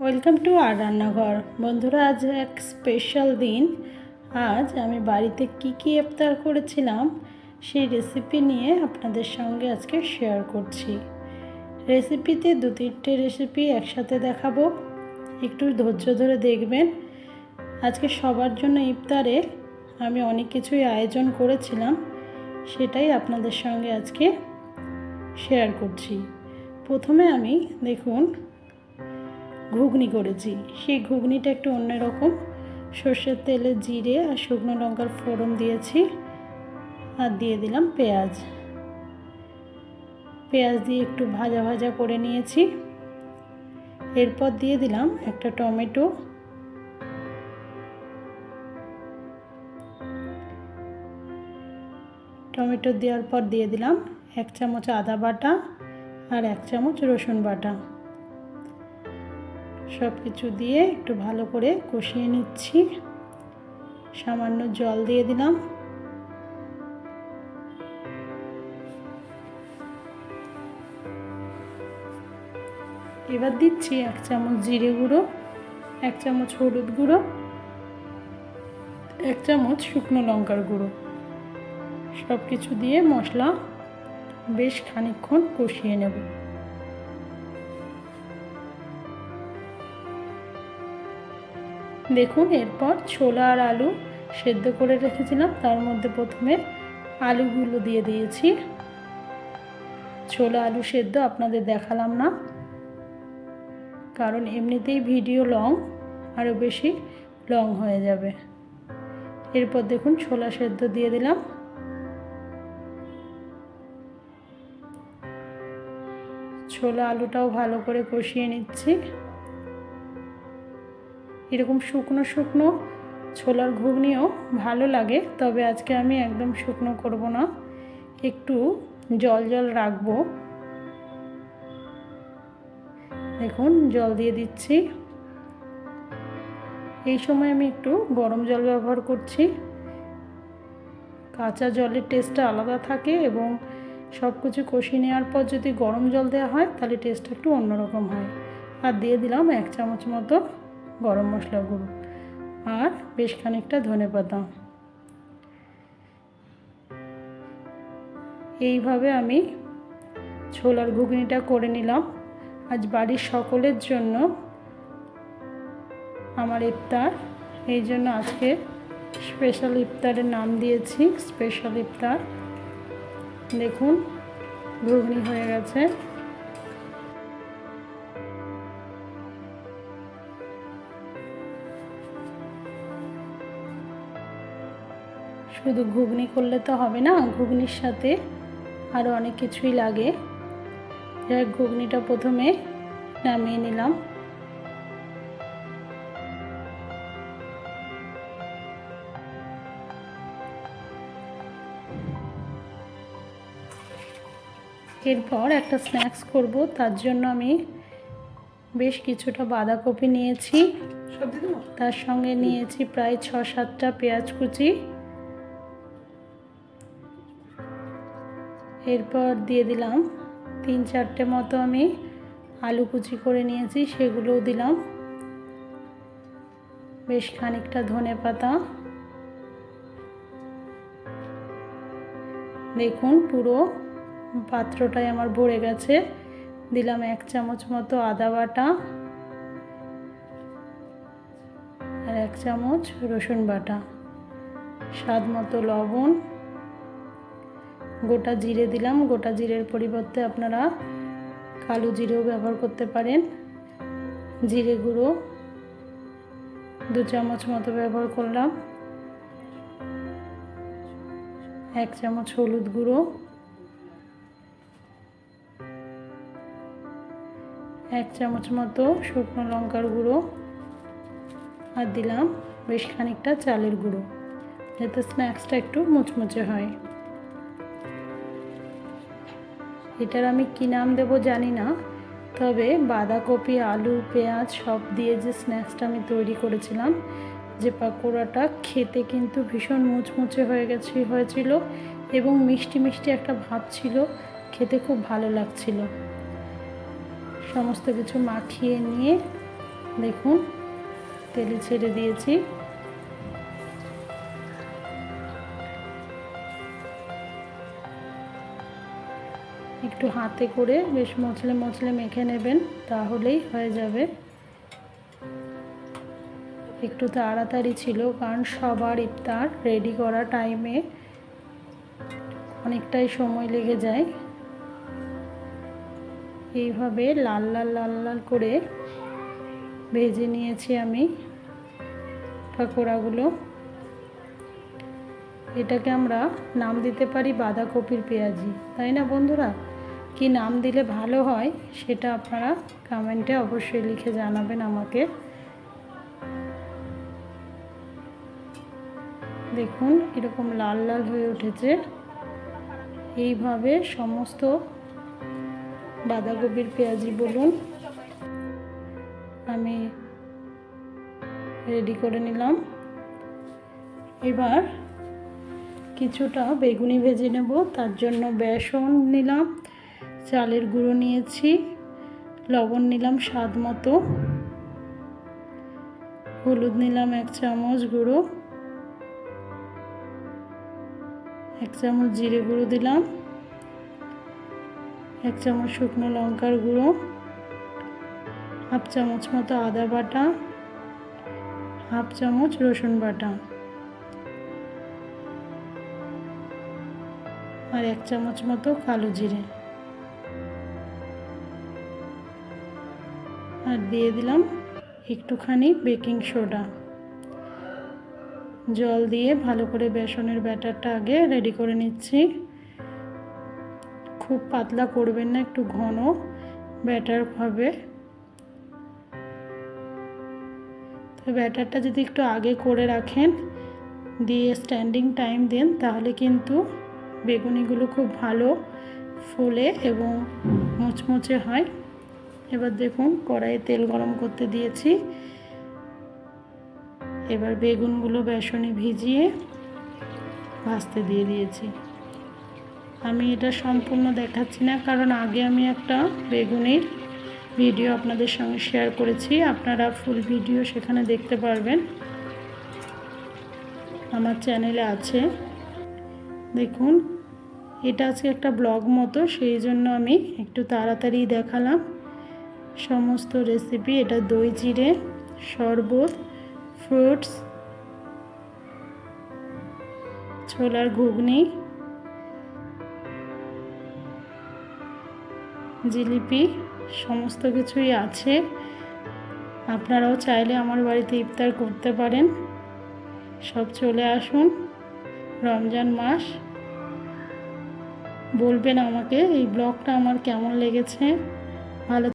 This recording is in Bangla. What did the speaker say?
ওয়েলকাম টু আর রান্নাঘর। বন্ধুরা, আজ এক স্পেশাল দিন। আজ আমি বাড়িতে কি কি ইফতার করেছিলাম, সেই রেসিপি নিয়ে আপনাদের সঙ্গে আজকে শেয়ার করছি। রেসিপিতে দু তিনটে রেসিপি একসাথে দেখাবো। একটু ধৈর্য ধরে দেখবেন। আজকে সবার জন্য ইফতারে আমি অনেক কিছুই আয়োজন করেছিলাম, সেটাই আপনাদের সঙ্গে আজকে শেয়ার করছি। প্রথমে আমি দেখুন ঘুগনি করেছি। সেই ঘুগনিটা একটু অন্যরকম সর্ষের তেলে জিরে আর শুকনো লঙ্কার ফোড়ন দিয়েছি আর দিয়ে দিলাম পেঁয়াজ। পেঁয়াজ দিয়ে একটু ভাজা ভাজা করে নিয়েছি। এরপর দিয়ে দিলাম একটা টমেটো। টমেটো দেওয়ার পর দিয়ে দিলাম এক চামচ আদা বাটা আর এক চামচ রসুন বাটা। সব কিছু দিয়ে একটু ভালো করে কষিয়ে নিচ্ছি। সামান্য জল দিয়ে দিলাম। এবার দিচ্ছি এক চামচ জিরে গুঁড়ো, এক চামচ হলুদ গুঁড়ো, এক চামচ শুকনো লঙ্কার গুঁড়ো। সব কিছু দিয়ে মশলা বেশ খানিকক্ষণ কষিয়ে নেব। দেখুন, এরপর ছোলা আর আলু সেদ্ধ করে রেখেছিলাম। তার মধ্যে প্রথমে আলুগুলো দিয়ে দিয়েছি। ছোলা, আলু সেদ্ধ আপনাদের দেখালাম না, কারণ এমনিতেই ভিডিও লং, আরও বেশি লং হয়ে যাবে। এরপর দেখুন, ছোলা সেদ্ধ দিয়ে দিলাম। ছোলা, আলুটাও ভালো করে কষিয়ে নিচ্ছি। এরকম শুকনো শুকনো ছোলার ঘুগনিও ভালো লাগে, তবে আজকে আমি একদম শুকনো করব না। একটু জল জল রাখব। দেখুন, জল দিয়ে দিচ্ছি। এই সময় আমি একটু গরম জল ব্যবহার করছি। কাঁচা জলের টেস্টটা আলাদা থাকে এবং সব কিছু কষিয়ে নেওয়ার পর যদি গরম জল দেওয়া হয়, তাহলে টেস্টটা একটু অন্যরকম হয়। আর দিয়ে দিলাম এক চামচ মতো গরম মশলা গুঁড়ো আর বেশ খানিকটা ধনে পাতা। এইভাবে আমি ছোলার ঘুগনিটা করে নিলাম। আজ বাড়ির সকলের জন্য আমার ইফতার। এই জন্য আজকে স্পেশাল ইফতারের নাম দিয়েছি স্পেশাল ইফতার। দেখুন, ঘুগনি হয়ে গেছে। শুধু ঘুগনি করলে তো হবে না ঘুগনির সাথে আরও অনেক কিছুই লাগে। যাই ঘুগনিটা প্রথমে নামিয়ে নিলাম। এরপর একটা স্ন্যাক্স করব তার জন্য আমি বেশ কিছুটা বাঁধাকপি নিয়েছি। তার সঙ্গে নিয়েছি প্রায় ছ সাতটা পেঁয়াজ কুচি। এরপর দিয়ে দিলাম তিন চারটে মতো আমি আলু কুচি করে নিয়েছি, সেগুলোও দিলাম। বেশ খানিকটা ধনে পাতা। দেখুন পুরো পাত্রটাই আমার ভরে গেছে। দিলাম এক চামচ মতো আদা বাটা আর এক চামচ রসুন বাটা। স্বাদ মতো লবণ। গোটা জিরে দিলাম। গোটা জিরের পরিবর্তে আপনারা কালো জিরেও ব্যবহার করতে পারেন। জিরে গুঁড়ো দু চামচ মতো ব্যবহার করলাম। এক চামচ হলুদ গুঁড়ো। এক চামচ মতো শুকনো লঙ্কার গুঁড়ো। আর দিলাম বেশ খানিকটা চালের গুঁড়ো, যাতে স্ন্যাক্সটা একটু মুচমুচে হয়। এটার আমি কী নাম দেবো জানি না, তবে বাঁধাকপি, আলু, পেঁয়াজ সব দিয়ে যে স্ন্যাক্সটা আমি তৈরি করেছিলাম, যে পাকোড়াটা খেতে কিন্তু ভীষণ মুচমুচে হয়ে গেছে, হয়েছিল এবং মিষ্টি মিষ্টি একটা ভাব ছিল, খেতে খুব ভালো লাগছিল। সমস্ত কিছু মাখিয়ে নিয়ে দেখুন, তেলে ছেড়ে দিয়েছি। একটু হাতে করে বেশ মচলে মচলে মেখে নেবেন, তাহলেই হয়ে যাবে। একটু তাড়াতাড়ি ছিল, কারণ সবার ইফতার রেডি করা টাইমে অনেকটাই সময় লেগে যায়। এইভাবে লাল লাল লাল লাল করে ভেজে নিয়েছি আমি পাকোড়াগুলো। এটাকে আমরা নাম দিতে পারি বাঁধাকপির পেঁয়াজি। তাই না বন্ধুরা? কি নাম দিলে ভালো হয় সেটা আপনারা কমেন্টে অবশ্যই লিখে জানাবেন আমাকে। দেখুন, এরকম লাল লাল হয়ে উঠেছে। এইভাবে সমস্ত বাঁধাকপির পেঁয়াজি বলুন, আমি রেডি করে নিলাম। এবার কিছুটা বেগুনি ভেজে নেব, তার জন্য বেসন নিলাম, চালের গুঁড়ো নিয়েছি, লবণ নিলাম স্বাদ মতো, হলুদ নিলাম এক চামচ গুঁড়ো, এক চামচ জিরে গুঁড়ো দিলাম, এক চামচ শুকনো লঙ্কার গুঁড়ো, হাফ চামচ মতো আদা বাটা, হাফ চামচ রসুন বাটা। আর এক চামচ মতো কালো জিরে। আর দিয়ে দিলাম একটুখানি বেকিং সোডা। জল দিয়ে ভালো করে বেসনের ব্যাটারটা আগে রেডি করে নিচ্ছি। খুব পাতলা করবেন না, একটু ঘন ব্যাটার হবে। তো ব্যাটারটা যদি একটু আগে করে রাখেন, দিয়ে স্ট্যান্ডিং টাইম দেন, তাহলে কিন্তু বেগুনিগুলো খুব ভালো ফোলে এবং মুচমুচে হয়। এবার দেখুন, কড়াইয়ে তেল গরম করতে দিয়েছি। এবার বেগুনগুলো বেসনে ভিজিয়ে ভাজতে দিয়ে দিয়েছি। আমি এটা সম্পূর্ণ দেখাচ্ছি না, কারণ আগে আমি একটা বেগুনির ভিডিও আপনাদের সঙ্গে শেয়ার করেছি। আপনারা ফুল ভিডিও সেখানে দেখতে পারবেন। আমার চ্যানেলে আছে। দেখুন, এটা আজকে একটা ব্লগ মতো, সেই জন্য আমি একটু তাড়াতাড়ি দেখালাম সমস্ত রেসিপি এটা দই জিরে শরবত ফ্রুটস ছোলার ঘুগনি, জিলিপি, সমস্ত কিছুই আছে। আপনারাও চাইলে আমার বাড়িতে ইফতার করতে পারেন। সব চলে আসুন। রমজান মাস বলবেন আমাকে এই ব্লগটা আমার কেমন লেগেছে? ভালো